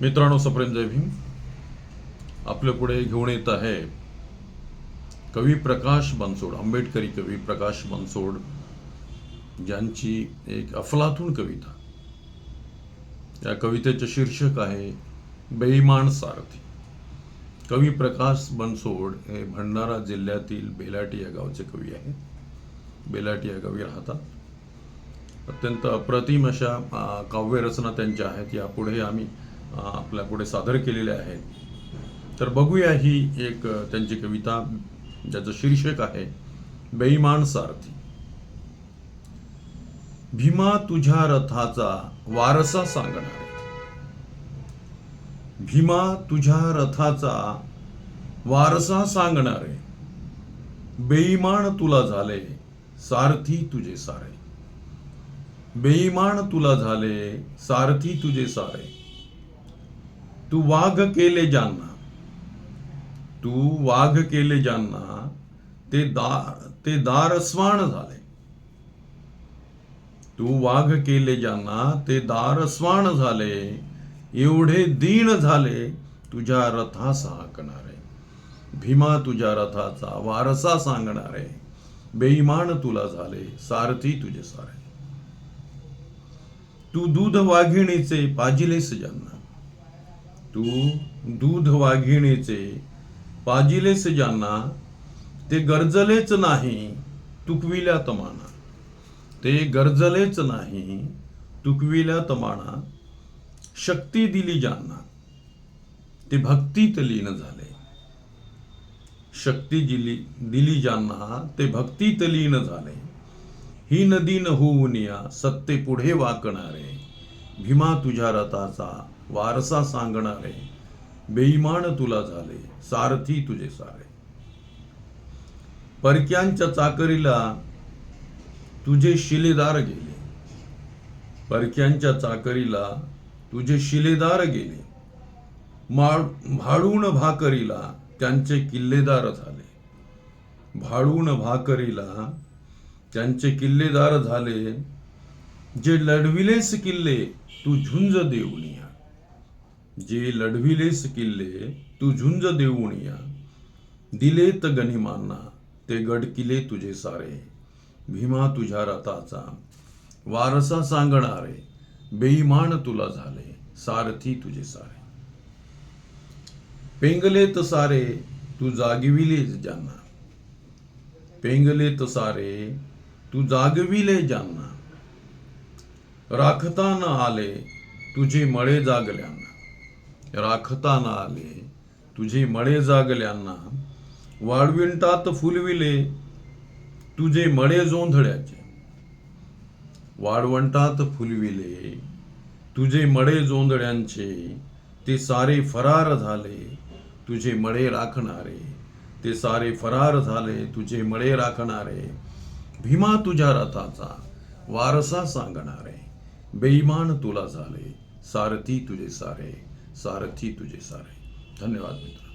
मित्रांनो सप्रेम जय भीम. आपल्या पुढे घेऊन येत आहे कवी प्रकाश बनसोड आंबेडकरी कवी प्रकाश बनसोड ज्यांची एक अफलातून कविता. या कवितेचे शीर्षक आहे बेईमान सारथी. कवी प्रकाश बनसोड हे भंडारा जिल्ह्यातील बेलाटी या गावचे कवी आहेत. बेलाटी या गावी राहतात. अत्यंत अप्रतिम अशा काव्यरचना त्यांच्या आहेत. यापुढे आम्ही आपल्यापुढे आपल्या पुढे सादर केलेले आहेत. तर बघूया ही एक त्यांची कविता ज्याचं शीर्षक आहे बेईमान सारथी. भीमा तुझ्या रथाचा वारसा सांगणार. भीमा तुझ्या रथाचा वारसा सांगणारे. बेईमान तुला झाले सारथी तुझे सारे. बेईमान तुला झाले सारथी तुझे सारे. तू वाघ केले ज्यांना तू वाघ केले ज्यांना ते दार, ते दारस्वाण झाले। तू वाघ केले ज्यांना ते दारस्वाण झाले। एवढे दीन झाले, तुझ्या रथास हाकणारे भीमा तुझ्या रथाचा वारसा सांगणारे। बेईमान तुला झाले, सारथी तुझे सारे। तू दूध वाघिणीचे पाजिलेस ज्यांना तू दूध वाघिणीचे पाजिलेस ज्यांना ते गरजलेच नाही तुकविल्या तमाना ते गरजलेच नाही तुकविल्या तमाना शक्ती दिली ज्यांना ते भक्तीत लीन झाले. शक्ती दिली दिली ज्यांना ते भक्तीत लीन झाले. ही नदी न होऊन या सत्ते पुढे वाकणारे. भीमा तुझ्या रथाचा वारसा सांगणारे बेईमान तुला झाले सारथी तुझे सारे. परक्यांच्या चाकरीला तुझे शिलेदार गेले. परक्यांच्या चाकरीला तुझे शिलेदार गेले. माळ भाडून भाकरीला त्यांचे किल्लेदार झाले. भाडून भाकरीला त्यांचे किल्लेदार झाले. जे लढविलेस किल्ले तू झुंज देऊनिया. जे लढविलेस किल्ले तू झुंज देऊनिया. दिलेत गनिमांना ते गड किल्ले तुझे सारे. भीमा तुझ्या रथाचा वारसा सांगणारे. बेईमान तुला झाले सारथी तुझे सारे. पेंगलेत सारे तू जागविले ज्यांना. पेंगलेत सारे तू जागविले ज्यांना. राखता न आले तुझे मळे जागल्यांना. राखता न आले तुझे मळे जागल्यांना. वाळविंटात फुलविले तुझे मळे जोंधळ्याचे. वाळवंटात फुलविले तुझे मळे जोंधळ्यांचे. ते सारे फरार झाले तुझे मळे राखणारे. ते सारे फरार झाले तुझे मळे राखणारे. भीमा तुझ्या रथाचा वारसा सांगणारे. बेईमान तुला झाले. सारथी तुझे सारे सारथी तुझे सारे. धन्यवाद मित्र